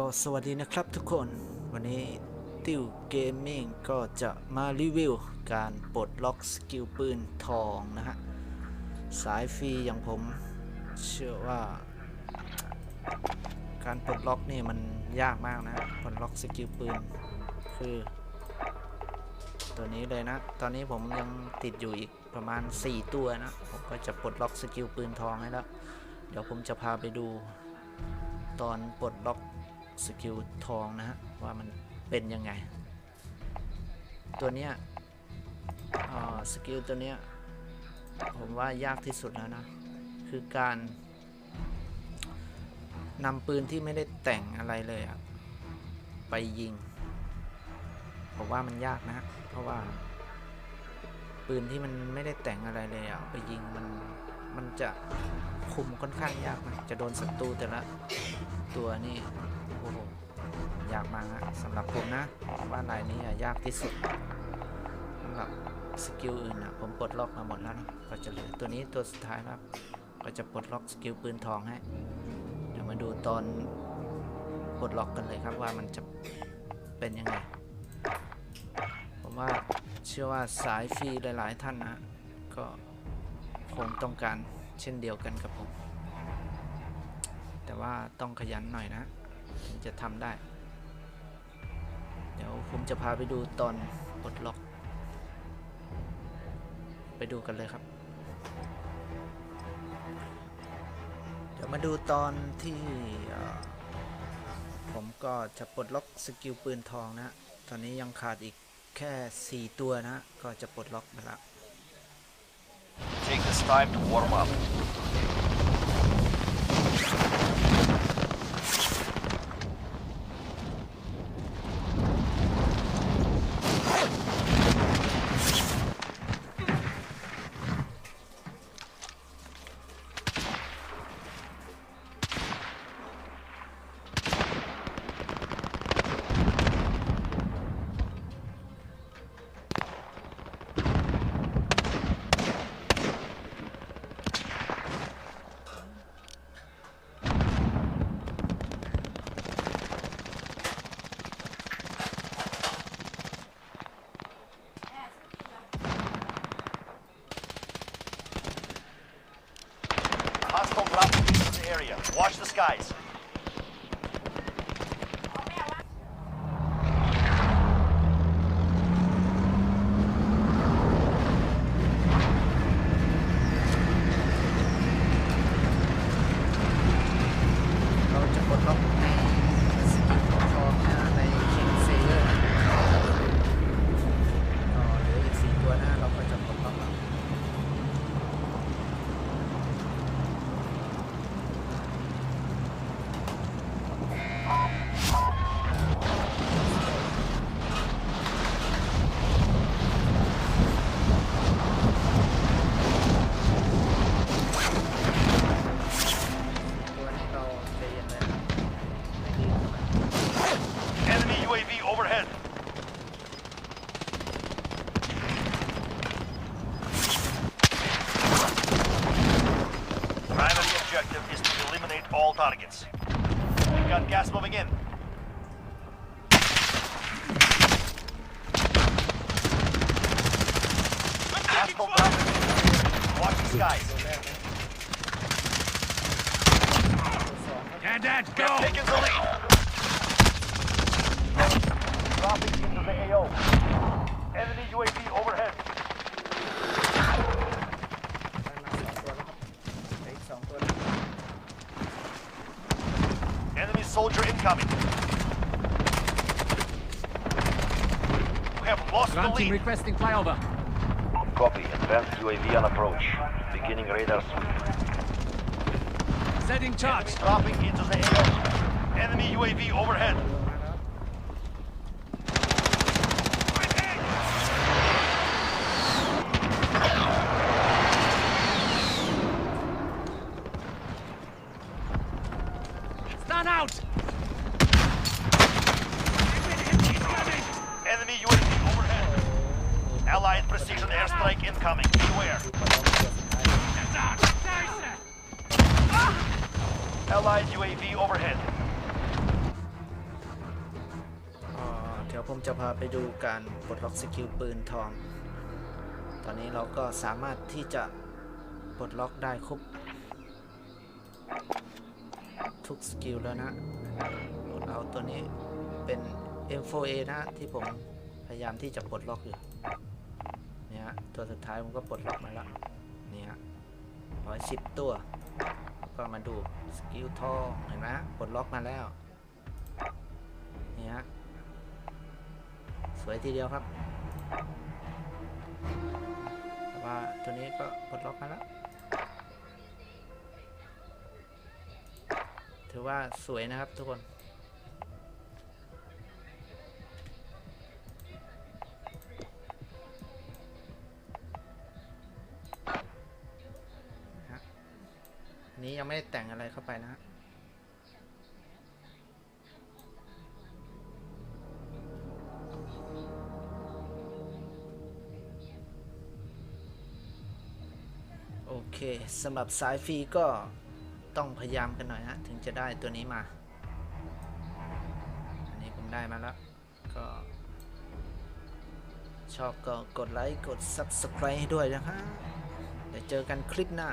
ก็สวัสดีนะครับทุกคน วันนี้ติวเกมมิ่งก็จะมารีวิว การปลดล็อกสกิลปืนทองนะฮะ สายฟรีอย่างผมเชื่อว่า การปลดล็อกนี่มันยากมากนะฮะปลดล็อกสกิลปืนคือตัวนี้เลยนะ ตอนนี้ผมยังติดอยู่อีกประมาณ 4 ตัวนะ ผมก็จะปลดล็อกสกิลปืนทองให้แล้ว เดี๋ยวผมจะพาไปดูตอนปลดล็อก สกิลทองนะฮะว่ามันเป็นยังไง ตัวเนี้ยสกิลตัวเนี้ยผมว่ายากที่สุดแล้วนะ คือการนำปืนที่ไม่ได้แต่งอะไรเลยอะไปยิงผมว่ามันยากนะเพราะว่า ปืนที่มันไม่ได้แต่งอะไรเลยอะเอาไปยิงมันมันจะคุมค่อนข้างยากนะจะโดนศัตรูแต่ละตัวนี้ ยากมากฮะสำหรับผมนะว่าลายนี้ยากที่สุดสำหรับสกิลอื่นนะผมปลดล็อกมาหมดแล้วนะก็จะเหลือตัวนี้ตัวสุดท้ายแล้วก็จะปลดล็อกสกิลปืนทองให้เดี๋ยวมาดูตอนปลดล็อกกันเลยครับว่ามันจะเป็นยังไงผมว่าเชื่อว่าสายฟรีหลาย ๆ ท่านนะก็คงต้องการเช่นเดียวกันกับผม แต่ว่าต้องขยันหน่อยนะถึงจะทำได้ เดี๋ยวผมจะพาไปดูตอนปลดล็อก ไปดูกันเลยครับ เดี๋ยวมาดูตอนที่ผมก็จะปลดล็อกสกิลปืนทองนะ ตอนนี้ยังขาดอีกแค่ 4 ตัวนะ ก็จะปลดล็อกไปแล้ว Take this time to warm up. Area. Watch the skies. multiple targets. We've got gas moving in. Hostile. Watch the skies. Dad, Dad, go! Taking the lead. Dropping into the AO. Enemy UAV soldier incoming. We have lost the Grunting lead. requesting flyover. Copy. Advanced UAV on approach. Beginning radar sweep. Setting charge. Enemy dropping into the AO. Enemy UAV overhead. Allied precision airstrike incoming. Beware. Allied UAV overhead. เดี๋ยวผมจะพาไปดูการปลดล็อกสกิลปืนทอง ตอนนี้เราก็สามารถที่จะปลดล็อกได้ครบทุกสกิลแล้วนะเราตัวนี้เป็น M4A นะที่ผมพยายามที่จะปลดล็อกอยู่ นี่ยฮะตัวสุดท้ายผมก็ปลดล็อกมาแล้วนี่ยร้อยสิบตัว ก็มาดูสกิลทองเห็นไหมปลดล็อกมาแล้วนี่ฮะสวยทีเดียวครับแต่ว่าตัวนี้ก็ปลดล็อกมาแล้วถือว่าสวยนะครับทุกคน นี้ยังไม่ได้แต่งอะไรเข้าไปนะฮะโอเคสำหรับสายฟรีก็ต้องพยายามกันหน่อยฮะถึงจะได้ตัวนี้มา อันนี้ผมได้มาแล้ว ก็ ชอบก็กดไลค์ กด Subscribe ให้ด้วยนะฮะเดี๋ยวเจอกันคลิปหน้า